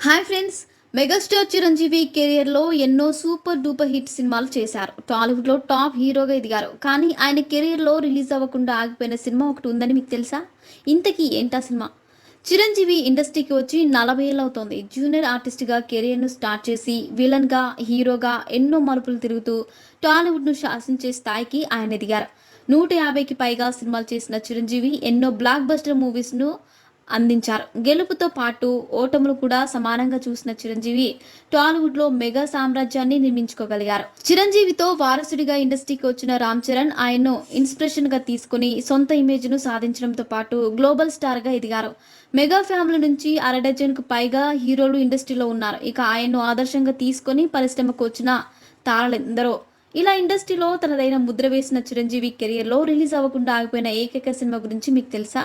Hi friends megastar Chiranjeevi కెరియర్లో ఎన్నో super duper hit సినిమాలు చేశారు. టాలీవుడ్లో టాప్ హీరోగా ఎదిగారు. కానీ ఆయన కెరియర్లో రిలీజ్ అవ్వకుండా ఆగిపోయిన సినిమా ఒకటి ఉందని మీకు తెలుసా? ఇంతకీ ఏంటా సినిమా? చిరంజీవి ఇండస్ట్రీకి వచ్చి నలభై ఏళ్ళు అవుతోంది. జూనియర్ ఆర్టిస్ట్గా కెరియర్ను స్టార్ట్ చేసి విలన్గా హీరోగా ఎన్నో మలుపులు తిరుగుతూ టాలీవుడ్ను శాసించే స్థాయికి ఆయన ఎదిగారు. నూట యాభైకి పైగా సినిమాలు చేసిన చిరంజీవి ఎన్నో బ్లాక్ బస్టర్ మూవీస్ను అందించారు. గెలుపుతో పాటు ఓటములు కూడా సమానంగా చూసిన చిరంజీవి టాలీవుడ్లో మెగా సామ్రాజ్యాన్ని నిర్మించుకోగలిగారు. చిరంజీవితో వారసుడిగా ఇండస్ట్రీకి వచ్చిన రామ్ చరణ్ ఆయన్ను ఇన్స్పిరేషన్గా తీసుకుని సొంత ఇమేజ్ను సాధించడంతో పాటు గ్లోబల్ స్టార్గా ఎదిగారు. మెగా ఫ్యామిలీ నుంచి అరడజన్కు కు పైగా హీరోలు ఇండస్ట్రీలో ఉన్నారు. ఇక ఆయన్ను ఆదర్శంగా తీసుకొని పరిశ్రమకు వచ్చిన తారలెందరో. ఇలా ఇండస్ట్రీలో తనదైన ముద్ర వేసిన చిరంజీవి కెరియర్లో రిలీజ్ అవ్వకుండా ఆగిపోయిన ఏకైక సినిమా గురించి మీకు తెలుసా?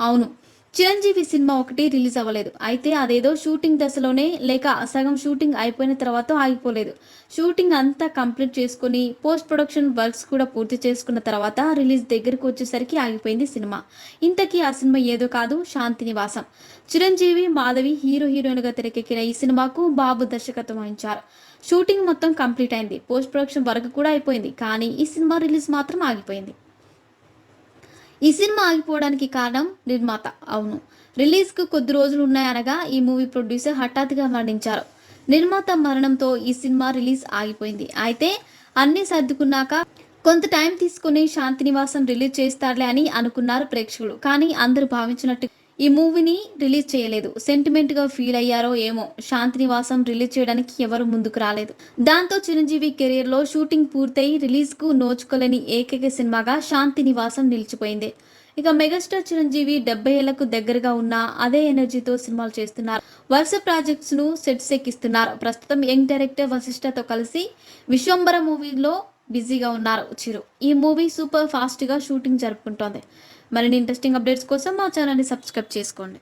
అవును. చిరంజీవి సినిమా ఒకటి రిలీజ్ అవ్వలేదు. అయితే అదేదో షూటింగ్ దశలోనే లేక సగం షూటింగ్ అయిపోయిన తర్వాత ఆగిపోలేదు. షూటింగ్ అంతా కంప్లీట్ చేసుకుని పోస్ట్ ప్రొడక్షన్ వర్క్స్ కూడా పూర్తి చేసుకున్న తర్వాత రిలీజ్ దగ్గరకు వచ్చేసరికి ఆగిపోయింది సినిమా. ఇంతకీ ఆ సినిమా ఏదో కాదు శాంతి నివాసం. చిరంజీవి మాధవి హీరో హీరోయిన్గా తెరకెక్కిన ఈ సినిమాకు బాబు దర్శకత్వం వహించారు. షూటింగ్ మొత్తం కంప్లీట్ అయింది. పోస్ట్ ప్రొడక్షన్ వర్క్ కూడా అయిపోయింది. కానీ ఈ సినిమా రిలీజ్ మాత్రం ఆగిపోయింది. ఈ సినిమా ఆగిపోవడానికి కారణం నిర్మాత. అవును. రిలీజ్కు కొద్ది రోజులు ఉన్నాయనగా ఈ మూవీ ప్రొడ్యూసర్ హఠాత్తుగా మరణించారు. నిర్మాత మరణంతో ఈ సినిమా రిలీజ్ ఆగిపోయింది. అయితే అన్నీ సర్దుకున్నాక కొంత టైం తీసుకుని శాంతినివాసం రిలీజ్ చేస్తారులే అని అనుకున్నారు ప్రేక్షకులు. కానీ అందరూ భావించినట్టు ఈ మూవీని రిలీజ్ చేయలేదు. సెంటిమెంట్గా ఫీల్ అయ్యారో ఏమో. శాంతి నివాసం రిలీజ్ చేయడానికి ఎవరు ముందుకు రాలేదు. దాంతో చిరంజీవి కెరీర్లో షూటింగ్ పూర్తయి రిలీజ్కు నోచుకోలేని ఏకైక సినిమాగా శాంతి నివాసం నిలిచిపోయింది. ఇక మెగాస్టార్ చిరంజీవి డెబ్బై ఏళ్ళకు దగ్గరగా ఉన్న అదే ఎనర్జీతో సినిమాలు చేస్తున్నారు. వరుస ప్రాజెక్ట్స్ను సెట్స్ ఎక్కిస్తున్నారు. ప్రస్తుతం యంగ్ డైరెక్టర్ వశిష్ఠతో కలిసి విశ్వంబర మూవీలో బిజీగా ఉన్నారు. చిరు. ఈ మూవీ సూపర్ ఫాస్ట్గా షూటింగ్ జరుపుకుంటోంది. మరిన్ని ఇంట్రెస్టింగ్ అప్డేట్స్ కోసం మా ఛానల్ని సబ్స్క్రైబ్ చేసుకోండి.